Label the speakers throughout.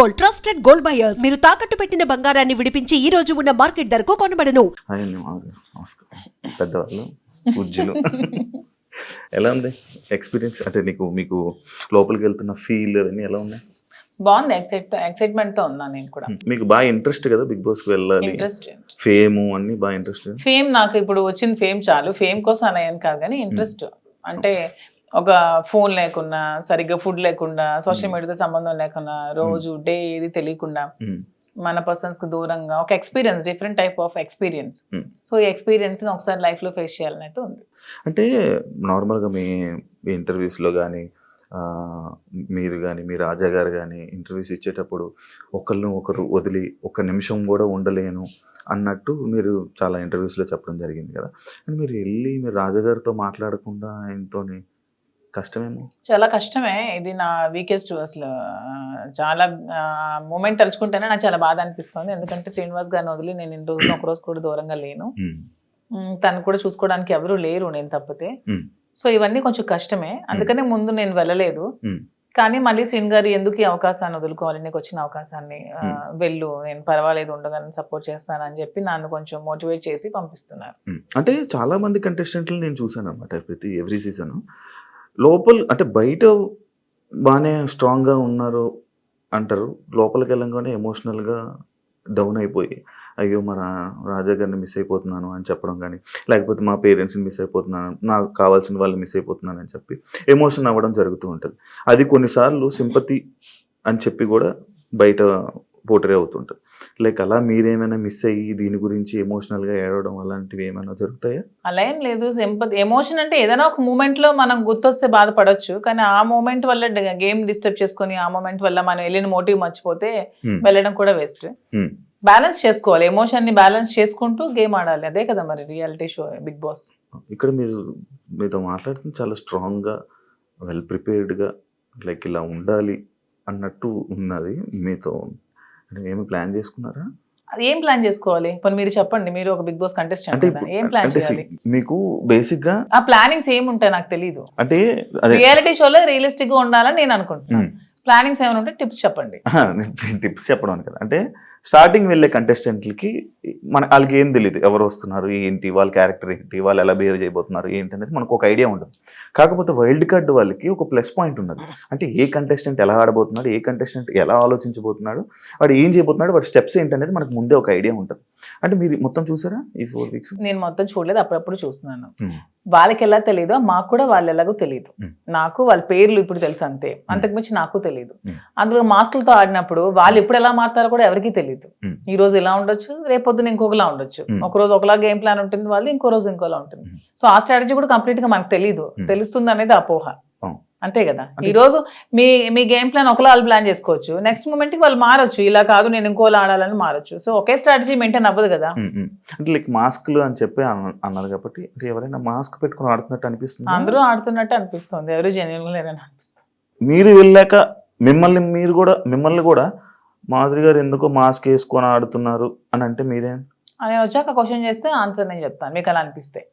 Speaker 1: Gold trusted gold buyers. మీరు తాకట్టు పెట్టిన బంగారాన్ని విడిపించి ఈ రోజు ఉన్న మార్కెట్ ధరకు కొనబడను.
Speaker 2: పెద్దవాళ్ళు ఎలా ఉంది? ఎక్స్పీరియన్స్ అంటే నీకు మీకు లోపలికి వెళ్తున్న ఫీల్ అన్ని ఎలా ఉన్నాయి?
Speaker 3: బాగుంది. ఎక్సైట్ ఎక్సైట్మెంట్తో ఉన్నా నేను కూడా.
Speaker 2: మీకు బాగా ఇంట్రెస్ట్ కదా బిగ్ బాస్కి వెళ్ళాలి?
Speaker 3: ఇంట్రెస్ట్
Speaker 2: ఫేమ్ అన్ని బాగా ఇంట్రెస్ట్
Speaker 3: ఫేమ్ నాకు ఇప్పుడు వచ్చిన ఫేమ్ చాలు. ఫేమ్ కోసం అనేయని కాదు కానీ ఇంట్రెస్ట్ అంటే ఒక ఫోన్ లేకుండా సరిగ్గా ఫుడ్ లేకుండా సోషల్
Speaker 2: Hmm.
Speaker 3: మీడియాతో సంబంధం లేకుండా రోజు డే ఏది తెలియకుండా
Speaker 2: Hmm.
Speaker 3: మన పర్సన్స్కి దూరంగా ఒక experience different type of experience
Speaker 2: Hmm.
Speaker 3: So ఈ ఎక్స్పీరియన్స్ ఒకసారి లైఫ్లో ఫేస్ చేయాలని అయితే ఉంది
Speaker 2: అంటే నార్మల్గా మీ మీ ఇంటర్వ్యూస్లో కానీ మీరు కానీ మీ రాజా గారు కానీ ఇంటర్వ్యూస్ ఇచ్చేటప్పుడు ఒకరిని ఒకరు వదిలి ఒక్క నిమిషం కూడా ఉండలేను అన్నట్టు మీరు చాలా ఇంటర్వ్యూస్లో చెప్పడం జరిగింది కదా కానీ మీరు వెళ్ళి మీరు రాజాగారితో మాట్లాడకుండా ఆయనతోని కష్టమేమో?
Speaker 3: చాలా కష్టమే. ఇది నా వీకెస్ట్ అసలు. చాలా మూమెంట్ తలుచుకుంటేనే నాకు చాలా బాధ అనిపిస్తుంది. ఎందుకంటే శ్రీనివాస్ గారిని వదిలి నేను ఇన్ని రోజులు ఒక రోజు కూడా దూరంగా లేను. తను కూడా చూసుకోవడానికి ఎవరు లేరు నేను తప్పితే. సో ఇవన్నీ కొంచెం కష్టమే. అందుకనే ముందు నేను వెళ్ళలేదు. కానీ మళ్ళీ శ్రీన్ గారు ఎందుకు ఈ అవకాశాన్ని వదులుకోవాలి? నీకు వచ్చిన అవకాశాన్ని వెళ్ళు. నేను పర్వాలేదు ఉండగానే సపోర్ట్ చేస్తాను అని చెప్పి నన్ను కొంచెం మోటివేట్ చేసి పంపిస్తున్నారు.
Speaker 2: అంటే చాలా మంది కంటెస్టెంట్లు నేను చూశాను అనమాట ప్రతి ఎవ్రీ సీజన్ లోపల అంటే బయట బాగానే స్ట్రాంగ్గా ఉన్నారు అంటారు. లోపలికి వెళ్ళంగానే ఎమోషనల్గా డౌన్ అయిపోయి అయ్యో మా రా- రాజా గారిని మిస్ అయిపోతున్నాను అని చెప్పడం కానీ లేకపోతే మా పేరెంట్స్ని మిస్ అయిపోతున్నాను నాకు కావాల్సిన వాళ్ళు మిస్ అయిపోతున్నాను అని చెప్పి ఎమోషన్ అవ్వడం జరుగుతూ ఉంటుంది. అది కొన్నిసార్లు సింపతి అని చెప్పి కూడా బయట పోటరే అవుతుంటుంది. లైక్ అలా మీరేమైనా మిస్ అయ్యి దీని గురించి ఎమోషనల్గా ఏడవడం అలాంటివి ఏమైనా జరుగుతాయా?
Speaker 3: అలా ఏం లేదు. ఎమోషన్ అంటే ఏదైనా ఒక మూమెంట్లో మనం గుర్తొస్తే బాధపడొచ్చు. కానీ ఆ మూమెంట్ వల్ల గేమ్ డిస్టర్బ్ చేసుకొని ఆ మూమెంట్ వల్ల మనం వెళ్ళిన మోటివ్ మర్చిపోతే
Speaker 2: Hmm.
Speaker 3: వెళ్ళడం కూడా వేస్ట్
Speaker 2: Hmm.
Speaker 3: బ్యాలెన్స్ చేసుకోవాలి. ఎమోషన్ని బ్యాలెన్స్ చేసుకుంటూ గేమ్ ఆడాలి. అదే కదా మరి రియాలిటీ షో బిగ్ బాస్
Speaker 2: ఇక్కడ మీరు మీతో మాట్లాడుతుంది చాలా స్ట్రాంగ్గా వెల్ ప్రిపేర్డ్గా లైక్ ఇలా ఉండాలి అన్నట్టు ఉన్నది మీతో. ఏమి ప్లాన్ చేసుకున్నారా?
Speaker 3: అది ఏం ప్లాన్ చేసుకోవాలి? ఇప్పుడు మీరు చెప్పండి మీరు ఒక బిగ్ బాస్ కంటెస్టెంట్
Speaker 2: అంటే
Speaker 3: కదా
Speaker 2: ఇప్పుడు-
Speaker 3: ఏం ప్లాన్ చేయాలి?
Speaker 2: మీకు బేసిక్గా
Speaker 3: ఆ ప్లానింగ్స్ ఏమి ఉంటాయి నాకు తెలియదు
Speaker 2: అంటే
Speaker 3: రియాలిటీ షోలో రియలిస్టిక్గా ఉండాలని నేను అనుకుంటున్నాను. ప్లానింగ్స్ ఏమైనా ఉంటే టిప్స్ చెప్పండి.
Speaker 2: టిప్స్ చెప్పడం కదా. అంటే స్టార్టింగ్ వెళ్ళే కంటెస్టెంట్లకి మన వాళ్ళకి ఏం తెలియదు ఎవరు వస్తున్నారు ఏంటి వాళ్ళ క్యారెక్టర్ ఏంటి వాళ్ళు ఎలా బిహేవ్ చేయబోతున్నారు ఏంటి అనేది మనకు ఒక ఐడియా ఉండదు కాకపోతే వైల్డ్ కార్డ్ వాళ్ళకి ఒక ప్లస్ పాయింట్ ఉన్నది. అంటే ఏ కంటెస్టెంట్ ఎలా ఆడబోతున్నాడు ఏ కంటెస్టెంట్ ఎలా ఆలోచించబోతున్నాడు వాడు ఏం చేయబోతున్నాడు వాడి స్టెప్స్ ఏంటనేది మనకు ముందే ఒక ఐడియా ఉంటుంది. అంటే మీరు మొత్తం చూసారా ఈ ఫోర్ వీక్స్
Speaker 3: నేను మొత్తం చూడలేదు అప్పుడప్పుడు చూస్తున్నాను. వాళ్ళకి ఎలా తెలియదో మాకు కూడా వాళ్ళు ఎలాగో తెలియదు. నాకు వాళ్ళ పేర్లు ఇప్పుడు తెలుసు అంతే అంతకుమించి నాకు తెలియదు. అందులో మాస్కులతో ఆడినప్పుడు వాళ్ళు ఎప్పుడు ఎలా మారుతారో కూడా ఎవరికీ తెలియదు. ఈ రోజు ఇలా ఉండొచ్చు రేపొద్దున ఇంకొకలా ఉండొచ్చు. ఒక రోజు ఒకలా గేమ్ ప్లాన్ ఉంటుంది వాళ్ళు ఇంకో రోజు ఇంకోలా ఉంటుంది. సో ఆ స్ట్రాటజీ కూడా కంప్లీట్గా మనకు తెలియదు. తెలుస్తుంది అనేది అపోహ. అంతే కదా. ఈ రోజు మీ మీ గేమ్ ప్లాన్ ఒకలా వాళ్ళు ప్లాన్ చేసుకోవచ్చు. నెక్స్ట్ మూమెంట్కి వాళ్ళు మారొచ్చు. ఇలా కాదు నేను ఇంకోలా ఆడాలని మారొచ్చు. సో ఒకే స్ట్రాటజీ మెయింటైన్ అవ్వదు కదా.
Speaker 2: అంటే లైక్ మాస్క్లు అని చెప్పి అన్న- అన్నారు కాబట్టి అంటే ఎవరైనా మాస్క్ పెట్టుకుని ఆడుతున్నట్టు అనిపిస్తుంది?
Speaker 3: అందరూ ఆడుతున్నట్టు అనిపిస్తుంది. ఎవరు జెన్యున్ లేరని అనిపిస్తుంది.
Speaker 2: మీరు వెళ్ళాక మిమ్మల్ని మీరు కూడా మిమ్మల్ని కూడా మాధురి గారు ఎందుకో మాస్క్ వేసుకొని ఆడుతున్నారు అని అంటే మీరేం?
Speaker 3: నేను వచ్చాక క్వశ్చన్ చేస్తే ఆన్సర్ నేను చెప్తాను. మీకు అలా అనిపిస్తే.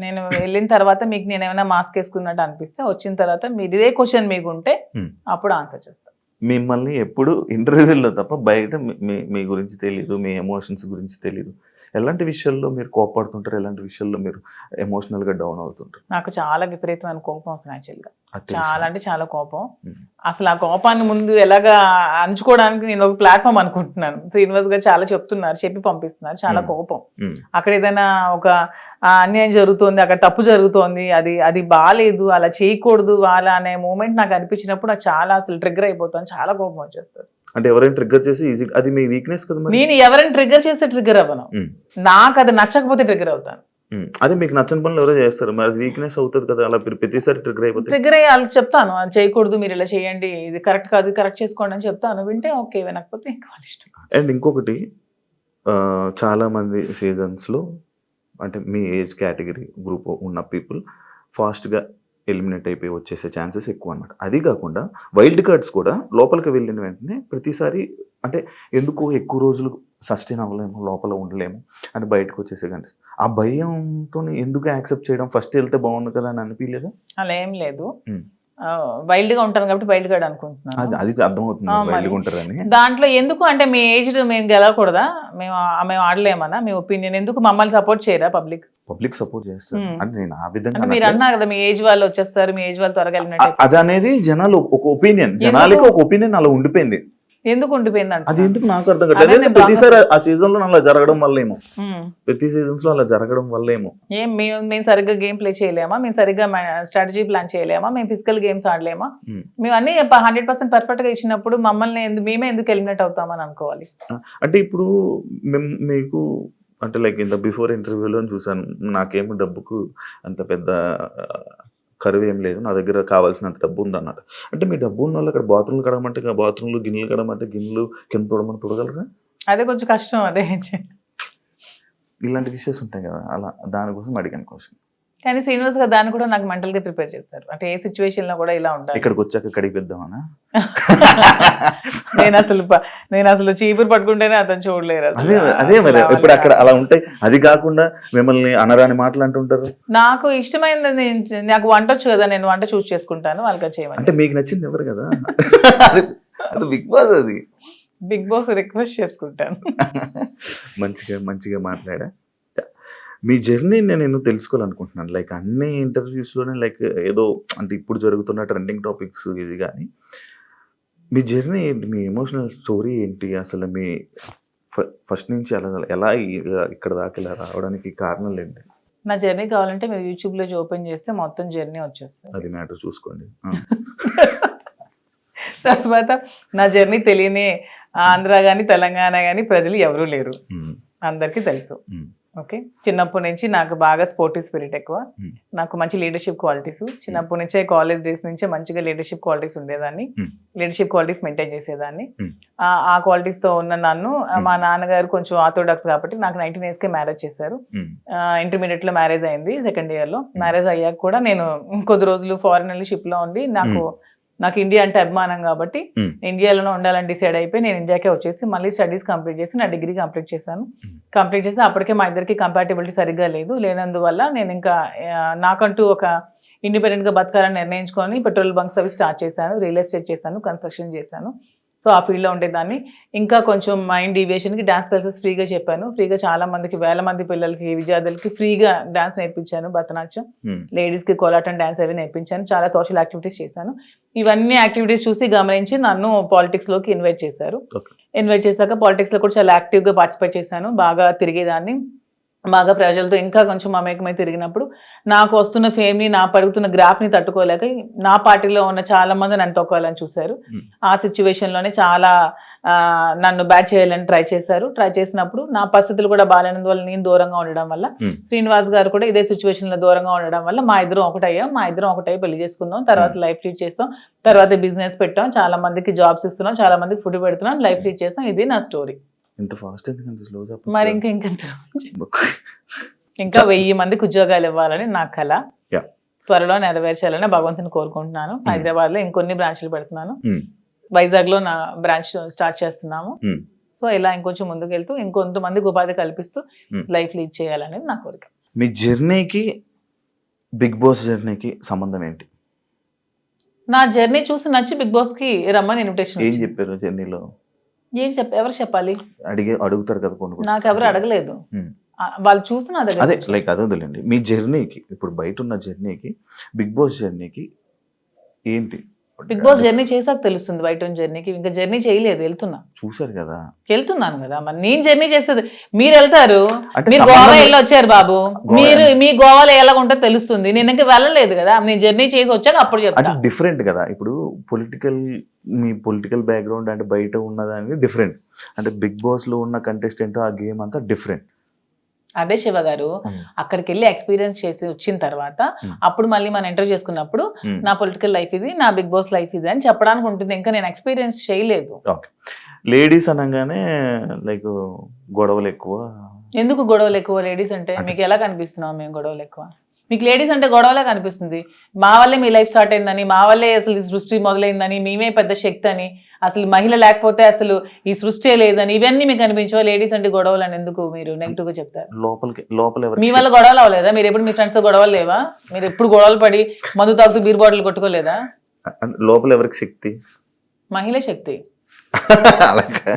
Speaker 3: నేను వెళ్ళిన తర్వాత మీకు నేను ఏమైనా మాస్క్ వేసుకున్నట్టు అనిపిస్తే వచ్చిన తర్వాత మీరు ఇదే క్వశ్చన్ మీకు ఉంటే. అప్పుడు ఆన్సర్ చేస్తాను
Speaker 2: మిమ్మల్ని ఎప్పుడు ఇంటర్వ్యూలో తప్ప బయట మీ- మీ మీ గురించి తెలియదు మీ ఎమోషన్స్ గురించి తెలియదు ఎలాంటి విషయాల్లో మీరు కోపడుతుంటారు ఎలాంటి విషయాల్లో మీరు ఎమోషనల్గా డౌన్ అవుతుంటారు?
Speaker 3: నాకు చాలా విపరీతమైన కోపం యాక్చువల్గా.
Speaker 2: అది తెలుసు.
Speaker 3: చాలా అంటే చాలా కోపం. అసలు ఆ కోపాన్ని ముందు ఎలాగా అంచుకోవడానికి నేను ఒక ప్లాట్ఫామ్ అనుకుంటున్నాను. శ్రీనివాస్ గారు చాలా చెప్తున్నారు చెప్పి పంపిస్తున్నారు. చాలా. కోపం. అక్కడ ఏదైనా ఒక అన్యాయం జరుగుతోంది అక్కడ తప్పు జరుగుతోంది అది అది బాగాలేదు అలా చేయకూడదు వాళ్ళ అనే మూమెంట్ నాకు అనిపించినప్పుడు నాకు చాలా అసలు ట్రిగ్గర్ అయిపోతాను చాలా కోపం వచ్చేస్తుంది.
Speaker 2: అంటే ఎవరైనా ట్రిగ్గర్ చేసి ఈజీ అది మీ వీక్నెస్ కదా మరి?
Speaker 3: నేను ఎవరైనా ట్రిగ్గర్ చేస్తే ట్రిగ్గర్ అవ్వను. నాకు అది నచ్చకపోతే ట్రిగ్గర్ అవుతాను.
Speaker 2: అదే మీకు నచ్చని పనులు ఎవరో చేస్తారు. మరి వీక్నెస్ అవుతుంది కదా అలా ప్రతిసారి ట్రిగ్గర్ అయిపోతే.
Speaker 3: ట్రిగ్గర్ అయ్యి వాళ్ళకి చెప్తాను అది చేయకూడదు మీరు ఇలా చేయండి ఇది కరెక్ట్ కాదు కరెక్ట్ చేసుకోండి అని చెప్తాను. వింటే ఓకే వినకపోతే ఇంకా వాళ్ళ ఇష్టం.
Speaker 2: అండ్ ఇంకొకటి చాలా మంది సీజన్స్లో అంటే మీ ఏజ్ కేటగిరీ గ్రూప్ ఉన్న పీపుల్ ఫాస్ట్గా ఎలిమినేట్ అయిపోయి వచ్చేసే ఛాన్సెస్ ఎక్కువ అనమాట అది కాకుండా వైల్డ్ కార్డ్స్ కూడా లోపలికి వెళ్ళిన వెంటనే ప్రతిసారి అంటే ఎందుకు ఎక్కువ రోజులు సస్టైన్ అవ్వలేము లోపల ఉండలేము అని బయటకు వచ్చేసే కానీ ఆ భయంతో ఎందుకు యాక్సెప్ట్ చేయడం? ఫస్ట్ వెళ్తే బాగుంది కదా అని అనిపించలేదా
Speaker 3: అలా ఏం లేదు. వైల్డ్గా ఉంటాను కాబట్టి వైల్డ్ గార్డ్
Speaker 2: అది
Speaker 3: అనుకుంటున్నాను.
Speaker 2: అది అర్థమవుతుంది
Speaker 3: దాంట్లో ఎందుకు అంటే మీ ఏజ్ మేము గెలవకూడదా? మేము మేము ఆడలేమనా? మీ ఒపీనియన్ ఎందుకు మమ్మల్ని సపోర్ట్ చేయరా పబ్లిక్?
Speaker 2: పబ్లిక్ సపోర్ట్ చేస్తారు. అంటే నేను ఆ విధంగా
Speaker 3: మీరు. అన్నారు కదా మీ ఏజ్ వాళ్ళు వచ్చేస్తారు మీ ఏజ్ వాళ్ళు త్వరగా
Speaker 2: అది అనేది జనాలు ఒక ఒపీనియన్. జనాలకి ఒక ఒపీనియన్ అలా ఉండిపోయింది.
Speaker 3: ఎందుకు ఉండిపోయింది
Speaker 2: అది ఎందుకు నాకు అర్థం కాదు ప్రతిసారి ఆ సీజన్లో అలా జరగడం వల్లేమో. ప్రతి సీజన్స్లో అలా జరగడం వల్లేమో.
Speaker 3: ఏం మేము మేము సరిగ్గా గేమ్ ప్లే చేయలేమా? మేము సరిగ్గా స్ట్రాటజీ ప్లాన్ చేయలేమా? మేము ఫిజికల్ గేమ్స్ ఆడలేమా. మేము అన్ని హండ్రెడ్ పర్సెంట్ పర్ఫెక్ట్గా ఇచ్చినప్పుడు మమ్మల్ని మేమే ఎందుకు ఎలిమినేట్ అవుతామని అనుకోవాలి.
Speaker 2: అంటే ఇప్పుడు మేము మీకు అంటే లైక్ ఇంత బిఫోర్ ఇంటర్వ్యూలో చూసాను నాకేమో డబ్బుకు అంత పెద్ద కరువు ఏం లేదు. నా దగ్గర కావాల్సినంత డబ్బు ఉంది అన్నారు అంటే మీ డబ్బు ఉన్న వాళ్ళు అక్కడ బాత్రూమ్లు కడమంటే బాత్రూమ్లు గిన్నెలు కడమంటే గిన్నెలు కింద తోడమని తొడగలరా?
Speaker 3: అదే కొంచెం కష్టం అదే.
Speaker 2: ఇలాంటి విషయస్ ఉంటాయి కదా. అలా దానికోసం అడిగాను క్వశ్చన్
Speaker 3: కానీ శ్రీనివాస్ గారు దాన్ని కూడా నాకు మెంటల్గా ప్రిపేర్ చేశారు. అంటే ఏ సిచ్యువేషన్లో కూడా ఇలా ఉండాలి.
Speaker 2: ఇక్కడికి వచ్చాక కడిగిద్దామనా
Speaker 3: నేను అసలు నేను అసలు చీపురు పట్టుకుంటేనే అతను చూడలేరు.
Speaker 2: అదే అదే మరి. ఇప్పుడు అక్కడ అలా ఉంటాయి అది కాకుండా మిమ్మల్ని అనరాని మాటలు అంటుంటారు.
Speaker 3: నాకు ఇష్టమైనది నేను- నాకు వంట వచ్చు కదా నేను వంట చూస్ చేసుకుంటాను వాళ్ళకి చేయమని
Speaker 2: అంటే మీకు నచ్చింది ఎవరు కదా? అది అది బిగ్ బాస్ అది.
Speaker 3: బిగ్ బాస్ రిక్వెస్ట్ చేసుకుంటాను.
Speaker 2: మంచిగా మంచిగా మాట్లాడా? మీ జర్నీ నేను తెలుసుకోవాలనుకుంటున్నాను? లైక్ అన్ని ఇంటర్వ్యూస్లోనే లైక్ ఏదో అంటే ఇప్పుడు జరుగుతున్న ట్రెండింగ్ టాపిక్స్ ఇది కానీ మీ జర్నీ ఏంటి? మీ ఎమోషనల్ స్టోరీ ఏంటి? అసలు మీ ఫస్ట్ నుంచి అలా ఎలా ఇక్కడ దాకా ఇలా రావడానికి కారణాలు ఏంటి?
Speaker 3: నా జర్నీ కావాలంటే మీరు యూట్యూబ్లో ఓపెన్ చేస్తే మొత్తం జర్నీ వచ్చేస్తుంది.
Speaker 2: అది మ్యాటర్ చూసుకోండి.
Speaker 3: తర్వాత నా జర్నీ తెలియని ఆంధ్ర కానీ తెలంగాణ కానీ ప్రజలు ఎవరూ లేరు. అందరికీ తెలుసు. ఓకే. చిన్నప్పటి నుంచి నాకు బాగా స్పోర్టివ్ స్పిరిట్ ఎక్కువ.
Speaker 2: Hmm.
Speaker 3: నాకు మంచి లీడర్షిప్ క్వాలిటీస్ చిన్నప్పటి నుంచే కాలేజ్ డేస్ నుంచే మంచిగా లీడర్షిప్ క్వాలిటీస్ ఉండేదాన్ని.
Speaker 2: Hmm.
Speaker 3: లీడర్షిప్ క్వాలిటీస్ మెయింటైన్ చేసేదాన్ని.
Speaker 2: Hmm.
Speaker 3: ఆ- క్వాలిటీస్తో ఉన్న నన్ను
Speaker 2: Hmm.
Speaker 3: మా నాన్నగారు కొంచెం ఆర్థోడాక్స్ కాబట్టి నాకు నైన్టీన్ ఇయర్స్ కే మ్యారేజ్ చేశారు. ఇంటర్మీడియట్లో మ్యారేజ్ అయింది సెకండ్ ఇయర్లో. మ్యారేజ్ అయ్యాక కూడా నేను కొద్ది రోజులు ఫారెన్ వెళ్ళి షిప్లో ఉండి నాకు నాకు ఇండియా అంటే అభిమానం కాబట్టి
Speaker 2: Hmm.
Speaker 3: ఇండియాలోనే ఉండాలని డిసైడ్ అయిపోయి నేను ఇండియాకే వచ్చేసి మళ్ళీ స్టడీస్ కంప్లీట్ చేసి నా డిగ్రీ కంప్లీట్ చేశాను
Speaker 2: Hmm.
Speaker 3: కంప్లీట్ చేసి అప్పటికే మా ఇద్దరికి కంపాటబిలిటీ సరిగ్గా లేదు లేనందువల్ల నేను ఇంకా నాకంటూ ఒక ఇండిపెండెంట్గా బతకాలని నిర్ణయించుకొని పెట్రోల్ బంక్స్ అవి స్టార్ట్ చేశాను రియల్ ఎస్టేట్ చేశాను కన్స్ట్రక్షన్ చేశాను సో ఆ ఫీల్డ్లో ఉండేదాన్ని. ఇంకా కొంచెం మైండ్ డివియేషన్కి డాన్స్ క్లాసెస్ ఫ్రీగా చెప్పాను. ఫ్రీగా చాలా మందికి వేల మంది పిల్లలకి విద్యార్థులకి ఫ్రీగా డాన్స్ నేర్పించాను భరతనాట్యం.
Speaker 2: ఉమ్,
Speaker 3: లేడీస్కి కోలాటం డాన్స్ అవి నేర్పించాను. చాలా సోషల్ యాక్టివిటీస్ చేశాను. ఇవన్నీ యాక్టివిటీస్ చూసి గమనించి నన్ను పాలిటిక్స్లోకి ఇన్వైట్ చేశారు. ఇన్వైట్ చేశాక పాలిటిక్స్లో కూడా చాలా యాక్టివ్గా పార్టిసిపేట్ చేశాను. బాగా తిరిగేదాన్ని. బాగా ప్రజలతో ఇంకా కొంచెం మమేకమై తిరిగినప్పుడు నాకు వస్తున్న ఫేమ్ని నా పడుగుతున్న గ్రాఫ్ని తట్టుకోలేక నా పార్టీలో ఉన్న చాలా మంది నన్ను తొక్కాలని చూశారు. ఆ సిచ్యువేషన్లోనే చాలా నన్ను బ్యాట్ చేయాలని ట్రై చేశారు. ట్రై చేసినప్పుడు నా పరిస్థితులు కూడా బాగాలేనందువల్ల నేను దూరంగా ఉండడం వల్ల. శ్రీనివాస్ గారు కూడా ఇదే సిచ్యువేషన్లో దూరంగా ఉండడం వల్ల మా ఇద్దరం ఒకటయ్యాం. మా ఇద్దరం ఒకటై పెళ్ళి చేసుకుందాం. తర్వాత లైఫ్ లీడ్ చేస్తాం. తర్వాత బిజినెస్ పెట్టాం. చాలా మందికి జాబ్స్ ఇస్తున్నాం. చాలా మందికి ఫుడ్ పెడుతున్నాం. లైఫ్ లీడ్ చేస్తాం. ఇది నా స్టోరీ
Speaker 2: ఇంత ఫాస్ట్ ఎందుకంటే స్లో
Speaker 3: మరి ఇంకా ఇంకా ఇంకా వెయ్యి మందికి ఉద్యోగాలు ఇవ్వాలని నా కళ. త్వరలో నెరవేర్చాలని భగవంతుని కోరుకుంటున్నాను. హైదరాబాద్లో ఇంకొన్ని బ్రాంచ్లు పెడుతున్నాను.
Speaker 2: Hmm.
Speaker 3: వైజాగ్లో నా బ్రాంచ్ స్టార్ట్ చేస్తున్నాము.
Speaker 2: Hmm.
Speaker 3: సో ఇలా ఇంకొంచెం ముందుకు వెళ్తూ ఇంకొంతమందికి ఉపాధి కల్పిస్తూ
Speaker 2: Hmm.
Speaker 3: లైఫ్ లీడ్ చేయాలనేది నా కోరిక.
Speaker 2: మీ జర్నీకి బిగ్ బాస్ జర్నీకి సంబంధం ఏంటి?
Speaker 3: నా జర్నీ చూసి నచ్చి బిగ్ బాస్కి రమ్మని ఇన్విటేషన్
Speaker 2: ఏం చెప్పారు జర్నీలో?
Speaker 3: ఏం చెప్ప ఎవరు చెప్పాలి?
Speaker 2: అడిగే అడుగుతారు కదా కొన్ని
Speaker 3: నాకు ఎవరు అడగలేదు. వాళ్ళు చూసి నా దగ్గర
Speaker 2: అదే లైక్ అదే వదిలేండి. మీ జర్నీకి ఇప్పుడు బయట ఉన్న జర్నీకి బిగ్ బాస్ జర్నీకి ఏంటి?
Speaker 3: బిగ్ బాస్ జర్నీ చేసాక తెలుస్తుంది బయట జర్నీకి ఇంకా జర్నీ చేయలేదు వెళ్తున్నా.
Speaker 2: చూసారు కదా.
Speaker 3: వెళ్తున్నాను కదా. మరి నేను జర్నీ చేస్తుంది మీరు వెళ్తారు. మీరు గోవా వెళ్ళి వచ్చారు బాబు? మీరు మీ గోవాలో ఎలా ఉంటుందో తెలుస్తుంది. నేను ఇంకా వెళ్ళలేదు కదా. నేను జర్నీ చేసి వచ్చాక అప్పుడు
Speaker 2: అంటే
Speaker 3: చెప్తా
Speaker 2: డిఫరెంట్ కదా. ఇప్పుడు పొలిటికల్ మీ పొలిటికల్ బ్యాక్గ్రౌండ్ అంటే బయట ఉన్నదానికి డిఫరెంట్ అంటే బిగ్ బాస్లో ఉన్న కంటెస్టెంట్ ఆ గేమ్ అంతా డిఫరెంట్
Speaker 3: అదే శివ గారు అక్కడికి వెళ్ళి ఎక్స్పీరియన్స్ చేసి వచ్చిన తర్వాత. అప్పుడు మళ్ళీ మనం ఇంటర్వ్యూ చేసుకున్నప్పుడు నా పొలిటికల్ లైఫ్ ఇది నా బిగ్ బాస్ లైఫ్ ఇది అని చెప్పడానికి ఉంటుంది. ఇంకా నేను ఎక్స్పీరియన్స్ చేయలేదు.
Speaker 2: లేడీస్ అనగానే లైక్ గొడవలు ఎక్కువ?
Speaker 3: ఎందుకు గొడవలు ఎక్కువ? లేడీస్ అంటే
Speaker 2: అంటే-
Speaker 3: మీకు ఎలా కనిపిస్తున్నాం మేము గొడవలు ఎక్కువ? మీకు లేడీస్ అంటే గొడవలే కనిపిస్తుంది. మా వల్లే మీ లైఫ్ స్టార్ట్ అయిందని మా వల్లే అసలు ఈ సృష్టి మొదలైందని మేమే పెద్ద శక్తి అని అసలు మహిళ లేకపోతే అసలు ఈ సృష్టి లేదని ఇవన్నీ మీకు అనిపించవా? లేడీస్ అంటే గొడవలు అని ఎందుకు మీరు నెగిటివ్గా చెప్తారు?
Speaker 2: లోపలికి లోపల
Speaker 3: మీ వల్ల గొడవలు అవ్వలేదా? మీరు ఎప్పుడు మీ ఫ్రెండ్స్తో గొడవలు లేవా? మీరు ఎప్పుడు గొడవలు పడి మందు తాగుతూ బీర్ బాటిల్ కొట్టుకోలేదా?
Speaker 2: లోపల ఎవరికి శక్తి?
Speaker 3: మహిళ శక్తి.
Speaker 2: అలాగా.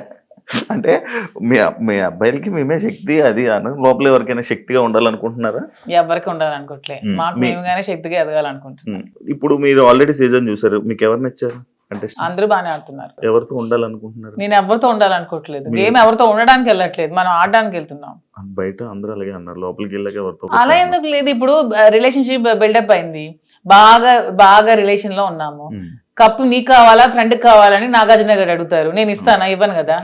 Speaker 2: అంటే మీ మీ అబ్బాయిలకి మేమే శక్తి అది అను లోపల ఎవరికైనా శక్తిగా ఉండాలనుకుంటున్నారా?
Speaker 3: ఎవరికి ఉండాలనుకోవట్లే
Speaker 2: మ్మ్.
Speaker 3: మాకు మేముగానే శక్తిగా ఎదగాలనుకుంటున్నాం.
Speaker 2: ఇప్పుడు మీరు ఆల్రెడీ సీజన్ చూసారు మీకు ఎవరు నచ్చారు? అంటే
Speaker 3: అందరూ బాగానే ఆడుతున్నారు.
Speaker 2: ఎవరితో ఉండాలనుకుంటున్నారు?
Speaker 3: నేను ఎవరితో ఉండాలనుకోవట్లేదు గేమ్ ఎవరితో ఉండడానికి వెళ్ళట్లేదు. మనం ఆడడానికి వెళ్తున్నాం.
Speaker 2: బయట అందరూ అలాగే అన్నారు. లోపలికి వెళ్ళాక ఎవరితో
Speaker 3: అలా. ఎందుకు లేదు. ఇప్పుడు రిలేషన్షిప్ బిల్డప్ అయింది. బాగా బాగా రిలేషన్లో ఉన్నాము. కప్పు నీకు కావాలా ఫ్రెండ్ కావాలని నాగార్జున గారు అడుగుతారు. నేను ఇస్తానా? ఇవ్వను కదా.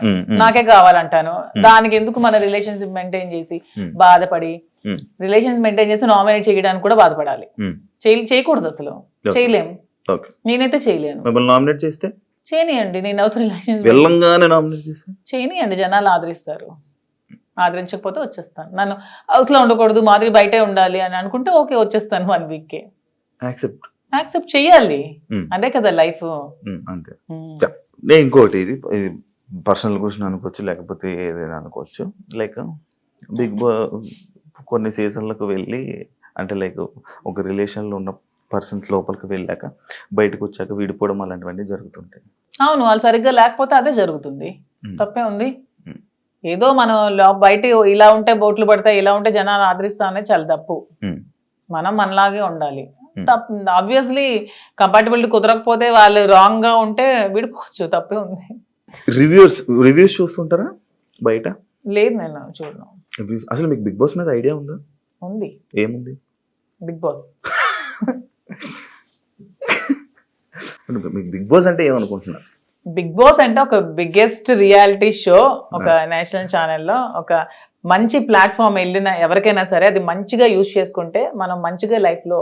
Speaker 3: నాకే కావాలంటాను. దానికి ఎందుకు మన రిలేషన్షిప్ మెయింటైన్ చేసి. బాధపడి. రిలేషన్స్ మెయింటైన్ చేసి నామినేట్ చేయడానికి కూడా బాధపడాలి. చేయకూడదు అసలు.
Speaker 2: Okay.
Speaker 3: చేయలేం
Speaker 2: ఓకే.
Speaker 3: నేనైతే చేయలేను.
Speaker 2: నామినేట్ చేస్తే?
Speaker 3: చేయనియండి నేను అవుతున్న రిలేషన్స్
Speaker 2: వెళ్ళంగానే నామినేట్ చేస్తే?
Speaker 3: చేయనియండి జనాలు ఆదరిస్తారు. ఆదరించకపోతే వచ్చేస్తాను. నన్ను హౌస్లో ఉండకూడదు మాదిరి బయటే ఉండాలి అని అనుకుంటే ఓకే వచ్చేస్తాను వన్ వీక్కి.
Speaker 2: యాక్సెప్ట్
Speaker 3: యాక్సెప్ట్ చేయాలి. అదే కదా లైఫ్.
Speaker 2: అంతే. నేను ఇంకోటి ఇది పర్సనల్ క్వశ్చన్ అనుకోవచ్చు లేకపోతే ఏదైనా అనుకోవచ్చు. లైక్ బిగ్ బా కొన్ని సీజన్లకు వెళ్ళి అంటే లైక్ ఒక రిలేషన్లో ఉన్న పర్సన్స్ లోపలికి వెళ్ళాక బయటకు వచ్చాక విడిపోవడం అలాంటివన్నీ జరుగుతుంటాయి.
Speaker 3: అవును వాళ్ళు సరిగ్గా లేకపోతే అదే జరుగుతుంది. తప్పే ఉంది. ఏదో మనం బయట ఇలా ఉంటే బోట్లు పడతాయి ఇలా ఉంటే జనాలు ఆదరిస్తా అనేది చాలా తప్పు. మనం మనలాగే ఉండాలి. ఆబ్వియస్లీ కంపాటబిలిటీ కుదరకపోతే వాళ్ళు రాంగ్గా ఉంటే విడిపోవచ్చు తప్పే ఉంది.
Speaker 2: రివ్యూస్ రివ్యూస్ చూస్తుంటారా బయట?
Speaker 3: లేదు నేను చూడను.
Speaker 2: అసలు మీకు బిగ్ బాస్ మీద ఐడియా ఉందా?
Speaker 3: ఉంది.
Speaker 2: ఏముంది?
Speaker 3: బిగ్ బాస్
Speaker 2: బిగ్ బాస్ అంటే ఏమనుకుంటున్నారు?
Speaker 3: బిగ్ బాస్ అంటే ఒక బిగ్గెస్ట్ రియాలిటీ షో ఒక నేషనల్ ఛానల్లో ఒక మంచి ప్లాట్ఫామ్ వెళ్ళిన ఎవరికైనా సరే అది మంచిగా యూజ్ చేసుకుంటే మనం మంచిగా లైఫ్లో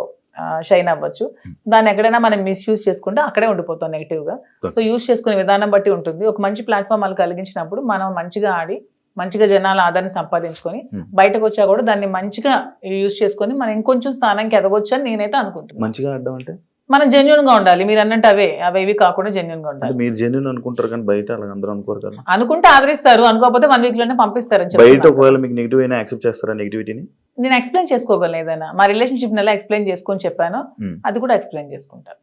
Speaker 3: షైన్ అవ్వచ్చు. దాన్ని ఎక్కడైనా మనం మిస్యూజ్ చేసుకుంటే అక్కడే ఉండిపోతాం నెగిటివ్గా. సో యూజ్ చేసుకునే విధానం బట్టి ఉంటుంది. ఒక మంచి ప్లాట్ఫామ్ వాళ్ళు కలిగించినప్పుడు మనం మంచిగా ఆడి మంచిగా జనాల ఆదరణ సంపాదించుకొని
Speaker 2: Hmm.
Speaker 3: బయటకు వచ్చా కూడా దాన్ని మంచిగా యూజ్ చేసుకొని మనం ఇంకొంచెం స్థానానికి ఎదగొచ్చు అని నేనైతే అనుకుంటున్నాను.
Speaker 2: మంచిగా ఆడడం అంటే?
Speaker 3: మనం జెన్యున్గా ఉండాలి. మీరు అన్నట్టు అవే. అవి ఇవి కాకుండా
Speaker 2: జెన్యున్గా
Speaker 3: ఉండాలి.
Speaker 2: మీరు జెన్యున్ అనుకుంటారు కానీ బయట అందరూ అనుకోరు కదా.
Speaker 3: అనుకుంటే ఆదరిస్తారు. అనుకోకపోతే వన్ వీక్లోనే పంపిస్తారని
Speaker 2: బయట. ఒకవేళ మీకు నెగిటివ్ అయినా యాక్సెప్ట్ చేస్తారా నెగిటివిటీని
Speaker 3: నేను ఎక్స్ప్లెయిన్ చేసుకోగలను ఏదైనా. మా రిలేషన్షిప్ నెల ఎక్స్ప్లెయిన్ చేసుకొని చెప్పాను. అది కూడా ఎక్స్ప్లెయిన్ చేసుకుంటాను